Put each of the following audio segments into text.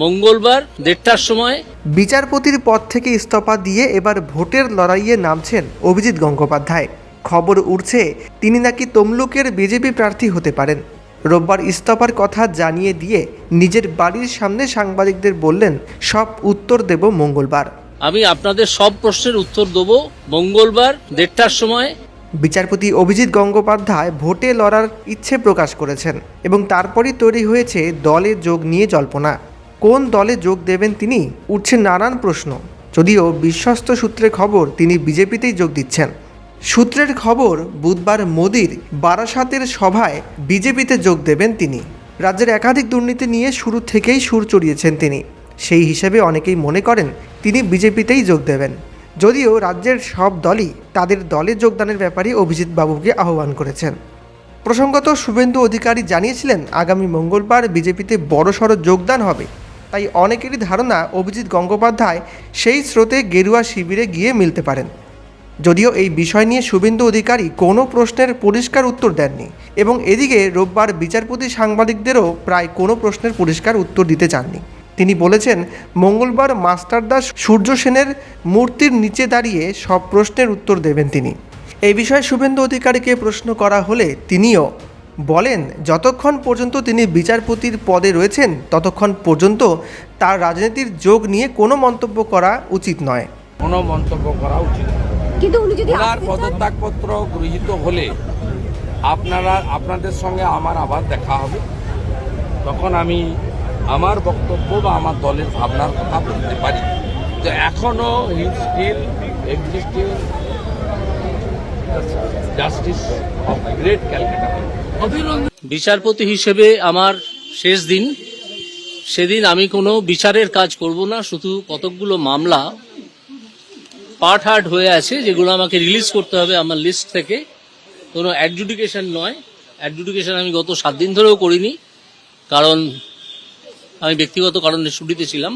মঙ্গলবার দেড়টার সময় বিচারপতির পদ থেকে ইস্তফা দিয়ে এবার ভোটের লড়াইয়ে নামছেন অভিজিৎ গঙ্গোপাধ্যায়। খবর উঠছে তিনি নাকি তমলুকের বিজেপি প্রার্থী হতে পারেন। রোববার ইস্তফার কথা জানিয়ে দিয়ে নিজের বাড়ির সামনে সাংবাদিকদের বললেন সব উত্তর দেব মঙ্গলবার। আমি আপনাদের সব প্রশ্নের উত্তর দেবো মঙ্গলবার দেড়টার সময়। বিচারপতি অভিজিৎ গঙ্গোপাধ্যায় ভোটে লড়ার ইচ্ছে প্রকাশ করেছেন এবং তারপরই তৈরি হয়েছে দলে যোগ নিয়ে জল্পনা। কোন দলে যোগ দেবেন তিনি? উঠছে নানান প্রশ্ন। যদিও বিশ্বস্ত সূত্রের খবর তিনি বিজেপিতেই যোগ দিচ্ছেন। সূত্রের খবর, বুধবার মোদির বারাসাতের সভায় বিজেপিতে যোগ দেবেন তিনি। রাজ্যের একাধিক দুর্নীতি নিয়ে শুরু থেকেই সুর চড়িয়েছেন তিনি। সেই হিসেবে অনেকেই মনে করেন, তিনি বিজেপিতেই যোগ দেবেন। যদিও রাজ্যের সব দলই তাদের দলে যোগদানের ব্যাপারে অভিজিৎ বাবুকে আহ্বান করেছেন। প্রসঙ্গত শুভেন্দু অধিকারী জানিয়েছিলেন, আগামী মঙ্গলবার বিজেপিতে বড়সড় যোগদান হবে। তাই অনেকেরই ধারণা অভিজিৎ গঙ্গোপাধ্যায় সেই স্রোতে গেরুয়া শিবিরে গিয়ে মিলতে পারেন। যদিও এই বিষয় নিয়ে শুভেন্দু অধিকারী কোনো প্রশ্নের পরিষ্কার উত্তর দেননি এবং এদিকে রোববার বিচারপতি সাংবাদিকদেরও প্রায় কোনো প্রশ্নের পরিষ্কার উত্তর দিতে চাননি। তিনি বলেছেন, মঙ্গলবার মাস্টারদাস সূর্য সেনের মূর্তির নিচে দাঁড়িয়ে সব প্রশ্নের উত্তর দেবেন তিনি। এই বিষয়ে শুভেন্দু অধিকারীকে প্রশ্ন করা হলে তিনিও বলেন যতক্ষণ পর্যন্ত তিনি বিচারপতির পদে রয়েছেন ততক্ষণ পর্যন্ত তার রাজনীতির যোগ নিয়ে কোনো মন্তব্য করা উচিত নয়। কোনো মন্তব্য করা উচিত নয়। কিন্তু উনি যদি ওনার পদত্যাগপত্র গৃহীত হলে আপনারা আপনাদের সঙ্গে আমার আবার দেখা হবে। তখন আমি আমার বক্তব্য বা আমার দলের ভাবনার কথা বলতে পারি। যে এখনও হি স্টিল এক্সিস্টিং বিচারপতি হিসেবে আমার শেষ দিন। সেদিন আমি কোনো বিচারের কাজ করব না, শুধু কতকগুলো মামলা পার্ট হার্ট হয়ে আছে, যেগুলো আমাকে রিলিজ করতে হবে আমার লিস্ট থেকে। কোনো অ্যাডজুডিকেশন নয়। অ্যাডজুডিকেশন আমি গত সাত দিন ধরেও করিনি, কারণ আমি ব্যক্তিগত কারণে ছুটিতে ছিলাম।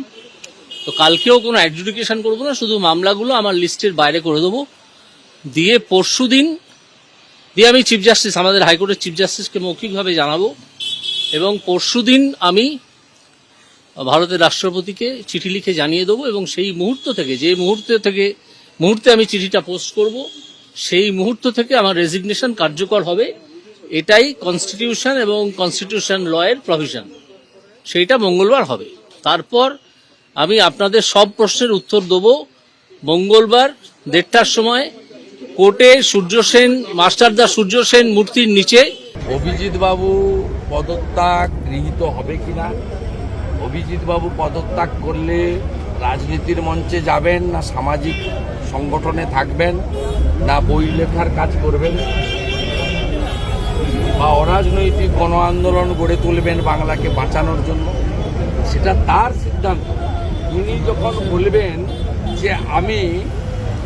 তো কালকেও কোনো অ্যাডজুডিকেশন করব না, শুধু মামলাগুলো আমার লিস্টের বাইরে করে দেবো। দিয়ে পরশু দিন দিয়ে আমি চিফ জাস্টিস আমাদের হাইকোর্টের চিফ জাস্টিসকে মৌখিকভাবে জানাব এবং পরশু দিন আমি ভারতের রাষ্ট্রপতিকে চিঠি লিখে জানিয়ে দেবো এবং সেই মুহূর্ত থেকে, যে মুহূর্ত থেকে, মুহূর্তে আমি চিঠিটা পোস্ট করব, সেই মুহূর্ত থেকে আমার রেজিগনেশন কার্যকর হবে। এটাই কনস্টিটিউশন এবং কনস্টিটিউশন লয়ের প্রভিশন সেইটা মঙ্গলবার হবে। তারপর আমি আপনাদের সব প্রশ্নের উত্তর দেবো। মঙ্গলবার দেড়টার সময় কোর্টে সূর্য সেন, মাস্টারদা সূর্য সেন মূর্তির নিচে। অভিজিৎ বাবু পদত্যাগ গৃহীত হবে কিনা? অভিজিৎ বাবু পদত্যাগ করলে রাজনীতির মঞ্চে যাবেন না সামাজিক সংগঠনে থাকবেন না বই লেখার কাজ করবেন? বা অরাজনৈতিক গণ আন্দোলন গড়ে তুলবেন বাংলাকে বাঁচানোর জন্য? সেটা তার সিদ্ধান্ত। তিনি যখন বলবেন যে আমি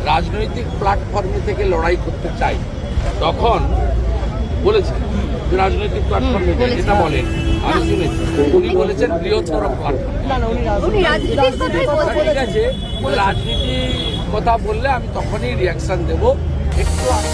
রাজনৈতিক প্ল্যাটফর্মে থেকে লড়াই করতে চাই। তখন বলেছেন রাজনৈতিক প্ল্যাটফর্মে এটা বলেন আমি শুনেছি। উনি বলেছেন বৃহত্তর প্ল্যাটফর্ম উনি রাজনীতির ঠিক আছে। রাজনীতি কথা বললে আমি তখনই রিয়াকশন দেবো। একটু আগে।